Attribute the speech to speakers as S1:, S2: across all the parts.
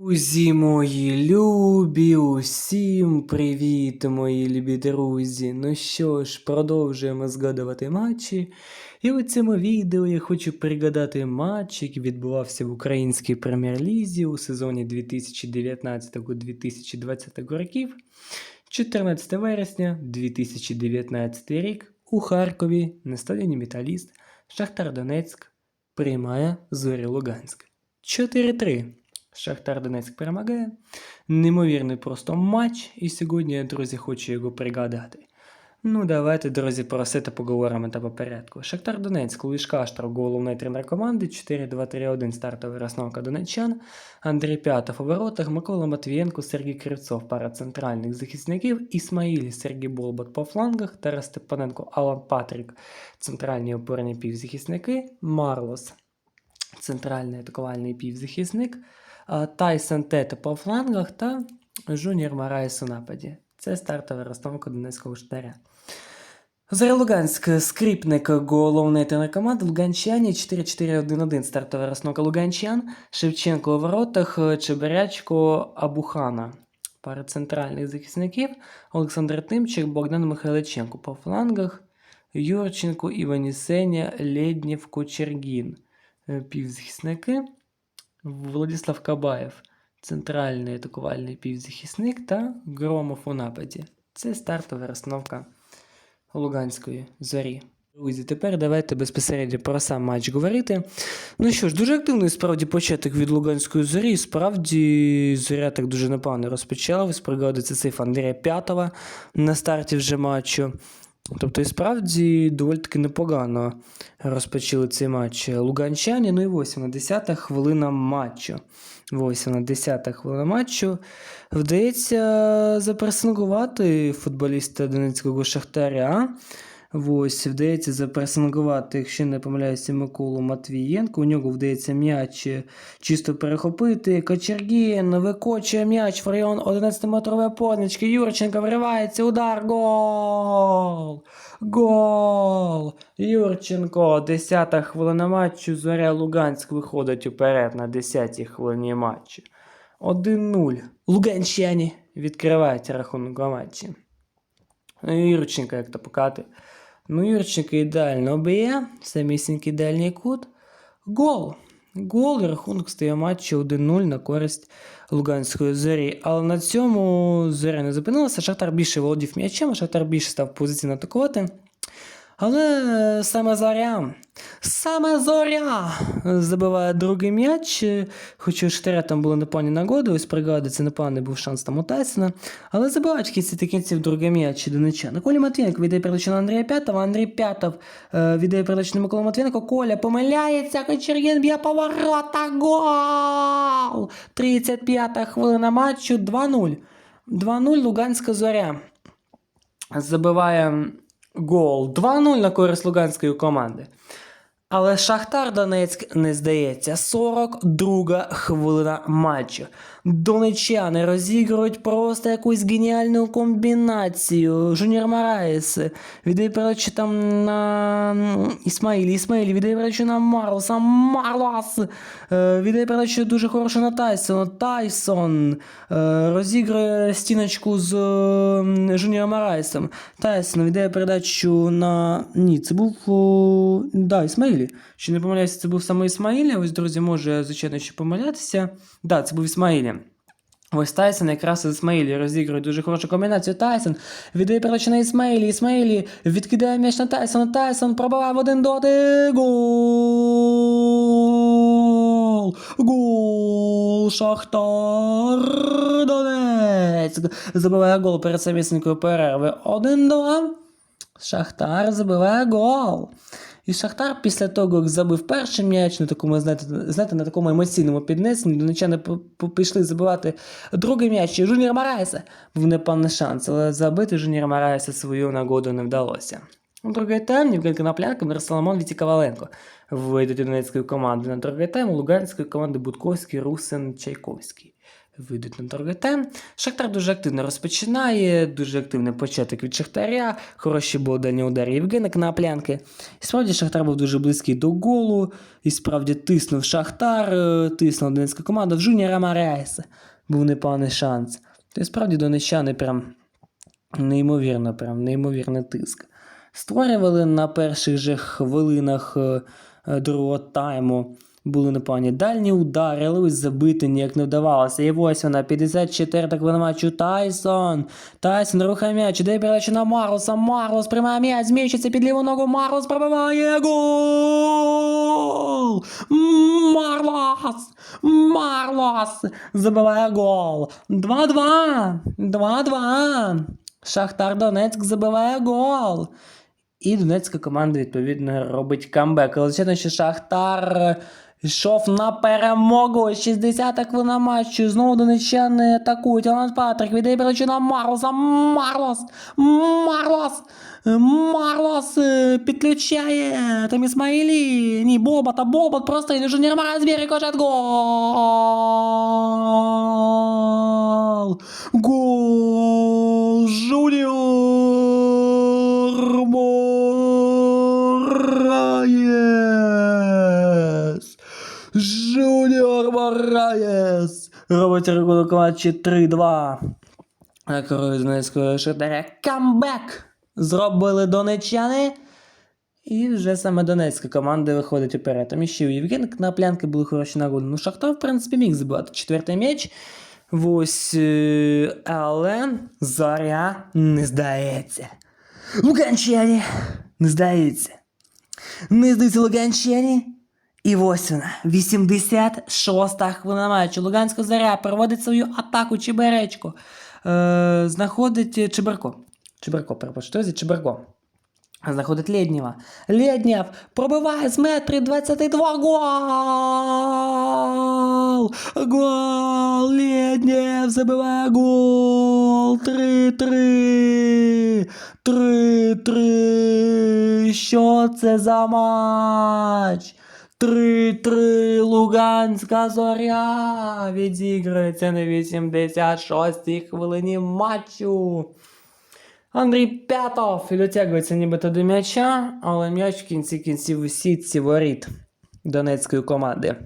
S1: Друзі мої любі, усім привіт, мої любі друзі. Ну що ж, продовжуємо згадувати матчі. І у цьому відео я хочу пригадати матч, який відбувався в українській прем'єр-лізі у сезоні 2019-2020 років. 14 вересня 2019 рік у Харкові на стадіоні Металіст Шахтар Донецьк приймає Зорі Луганськ. 4-3. Шахтар Донецьк перемагає. Неймовірний просто матч, і сьогодні я, друзі, хочу його пригадати. Ну, давайте, друзі, про все та поговоримо та по порядку. Шахтар Донецьк, Луїш Каштров, головний тренер команди, 4-2-3-1 стартова розновка донеччан, Андрій П'ятов у воротах, Микола Матвієнко, Сергій Кривцов, пара центральних захисників, Ісмаїль, Сергій Болбат по флангах, Тарас Степаненко, Алан Патрік, центральні опорні півзахисники, Марлос, центральний атакувальний півзахисник, Тайсон Тете по флангах та Жуніор Мараєс у нападі. Це стартова розстановка Донецького штаря. Зоря Луганськ, скрипник, головний тренер команди, Луганчані 4-4-1-1, стартова розстановка Луганчан, Шевченко у воротах, Чебирячко, Абухана. Пара центральних захисників, Олександр Тимчик, Богдан Михайличенко по флангах, Юрченко, Іванісеня, Леднєв, Кочергін. Е, Півзахисники, Владислав Кабаєв, центральний атакувальний півзахисник та Громов у нападі. Це стартова розстановка Луганської зорі. Друзі, тепер давайте безпосередньо про сам матч говорити. Ну що ж, дуже активний справді початок від Луганської зорі. Справді зоря так дуже непогано розпочалась. Пригодиться цифра Андрія П'ятова на старті вже матчу. Тобто, і справді доволі таки непогано розпочали цей матч луганчані. Ну і 8 на 10 хвилина матчу. 8 на 10 хвилина матчу. Вдається запресингувати футболіста Донецького Шахтаря. Ось, вдається запресингувати, якщо не помиляюся, Миколу Матвієнко. У нього вдається м'яч чисто перехопити. Кочергін викочує м'яч в район 11-метрової позначки. Юрченко вривається. Удар. Гол! Гол! Юрченко. 10-та хвилина матчу. Зоря Луганськ виходить уперед на 10-й хвилині матчу. 1-0. Луганщані відкривають рахунок матчі. Ну, Юрченко, як то покати. Ну, Юрченко ідеально б'є, самісінький дальній кут. Гол. Гол рахунок стає матчі 1-0 на користь Луганської зорі. Але на цьому зоря не зупинилася. Шахтар більше володів м'ячем, Шахтар більше став позиційно атакувати. Але саме зоря, саме зоря забиває другий м'яч. Хоча у Штаря там були непогані нагоди, ось пригадується, це непоганий був шанс там у Тайсона. Але забивають в кінці та кінців другий м'яч донеччан. Коля Матвієнко віддає передачу на Андрія П'ятова, Андрій П'ятов е, віддає передачу на Микола Матвієнко, Коля помиляється, Кочергін б'є поворота, гол! 35-та хвилина матчу, 2-0. 2-0 Луганська зоря забиває гол 2-0 на користь луганської команди. Але Шахтар Донецьк не здається. 42 хвилина матчу. Донечани розігрують просто якусь геніальну комбінацію. Жуніор Мараєс віддає передачу там на Ісмаїлі. Ісмаїлі віддає передачу на Марлоса. Марлос е, віддає передачу дуже хорошу на Тайсона. Тайсон е, розігрує стіночку з е, Жуніором Мараєсом. Тайсон віддає передачу на. Ні, це був. Да, Ісмаїлі. Чи не помиляюся, це був саме Ісмаїлі. Ось, друзі, може, звичайно, ще помилятися. Да, це був Ісмаїлі. Ось Тайсон якраз Ісмаїлі розігрує дуже хорошу комбінацію. Тайсон віддає передачу на Ісмаїлі. Ісмаїлі відкидає м'яч на Тайсона. Тайсон пробиває в один дотик. Гол! Гол! Шахтар Донецьк! Забиває гол перед самісінькою перерви. 1-2. Шахтар забиває гол. І Шахтар після того, як забив перший м'яч, на такому, знаєте, знаєте, на такому емоційному піднесенні, донечани пішли забивати другий м'яч. І Жуніор Мараєса був непевний шанс, але забити Жуніор Мараєса свою нагоду не вдалося. У другий тайм Євген Коноплянка, Мирослав Віті Коваленко вийдуть до Донецької команди. На другий тайм у Луганської команди Будковський, Русин, Чайковський. Вийдуть на тайм. Шахтар дуже активно розпочинає, дуже активний початок від Шахтаря. Хороші були дальні удари Євгена Кнаплянки. І справді Шахтар був дуже близький до голу. І справді тиснув Шахтар, е, тиснула донецька команда в Жуніора Маряєса. Був непоганий шанс. Та й справді донеччани прям неймовірно, прям неймовірний тиск. Створювали на перших же хвилинах е, е, другого тайму. Були непогані дальні удари, але забити ніяк не вдавалося. І ось вона, 54 так вона матчу Тайсон. Тайсон рухає м'яч, іде передача на Марлоса. Марлос приймає м'яч, зміщиться під ліву ногу. Марлос пробиває гол! Марлос! Марлос! Забиває гол. 2-2. 2-2. Шахтар Донецьк забиває гол. І донецька команда, відповідно, робить камбек. Але звичайно, що Шахтар йшов на перемогу. 60-та хвилина матчу. Знову донеччани атакують. Алан Патрик віддає передачу на Марлоса. Марлос! Марлос! Марлос е, підключає. Там Ісмаїлі. Ні, Бобот, а Бобот просто інженер Мара звір і кожет гол! Гол! Жуніор Мораєс! Робить рахунок матчі 3-2. На Донецького Шахтаря камбек зробили донеччани. І вже саме донецька команда виходить уперед. Там ще у Євген Кнаплянки були хороші нагоди. Ну, Шахтар, в принципі, міг забивати четвертий м'яч. Ось, е, але Заря не здається. Луганчані не здається. Не здається Луганчані. І ось вона, 86-та хвилина матчу. Луганська заря проводить свою атаку Чеберечко. Е, знаходить Чеберко. Чеберко, перепрошую, хто Чеберко. Знаходить Лєднєва. Лєднєв пробиває з метри 22 гол! Гол! Лєднєв забиває гол! 3-3! 3-3! Що це за матч? 3-3 Луганська зоря відіграється на 86-й хвилині матчу. Андрій Пятов дотягується нібито до м'яча, але м'яч в кінці кінців у сітці воріт донецької команди.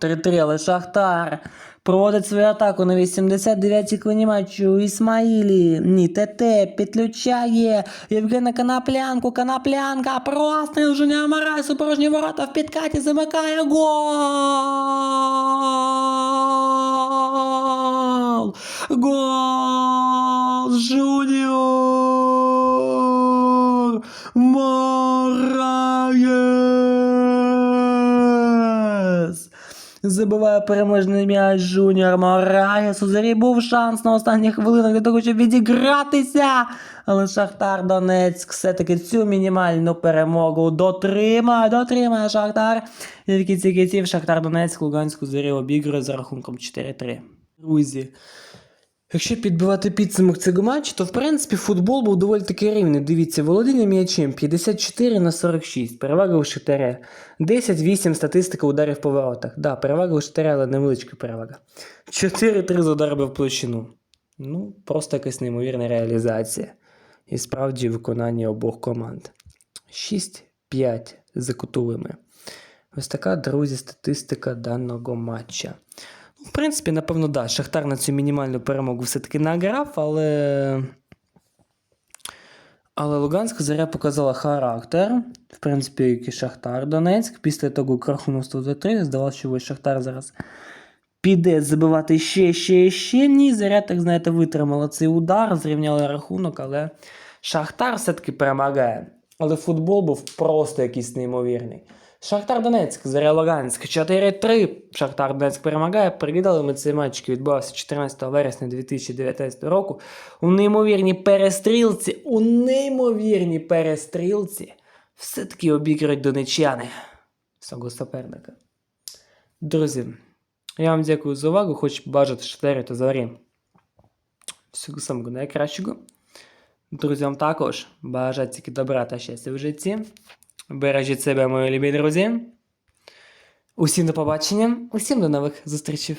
S1: 3-3, але Шахтар проводить свою атаку на 89-й хвилині матчу. Ісмаїлі, ні, ТТ, підключає Євгена Канаплянку, Канаплянка, простріл Жуня Марасу, порожні ворота в підкаті замикає гол! Гол! Жуніор Мораєс! Забиває переможний м'яч Жуніор Мораєс. У Зарі був шанс на останніх хвилинах для того, щоб відігратися. Але Шахтар Донецьк все-таки цю мінімальну перемогу дотримає, дотримає Шахтар. І в кінці кінців Шахтар Донецьк Луганську зарі обігрує за рахунком 4-3. Друзі, Якщо підбивати підсумок цього матчу, то в принципі футбол був доволі таки рівний. Дивіться, володіння м'ячем 54 на 46, перевага у Шахтаря. 10-8 статистика ударів по воротах. Да, перевага у Шахтаря, але невеличка перевага. 4-3 з ударами в площину. Ну, просто якась неймовірна реалізація. І справді виконання обох команд. 6-5 за кутовими. Ось така, друзі, статистика даного матча. В принципі, напевно, да, Шахтар на цю мінімальну перемогу все-таки награв, але. Але Луганська заря показала характер. В принципі, як і Шахтар Донецьк. Після того крахунок 103 здавалося, що Шахтар зараз піде забивати ще, ще, ще. Ні, заря, так знаєте, витримала цей удар, зрівняли рахунок, але Шахтар все-таки перемагає. Але футбол був просто якийсь неймовірний. Шахтар Донецьк, Заря Луганськ 4-3. Шахтар Донецьк перемагає. Привідали ми цей матч, який відбувався 14 вересня 2019 року. У неймовірній перестрілці, у неймовірній перестрілці все-таки обіграють донечани свого суперника. Друзі, я вам дякую за увагу. Хочу бажати Шахтарю та Зарі. Всього самого найкращого. Друзям також бажаю тільки добра та щастя в житті. Бережіть себе, мої любі друзі. Усім до побачення, усім до нових зустрічей.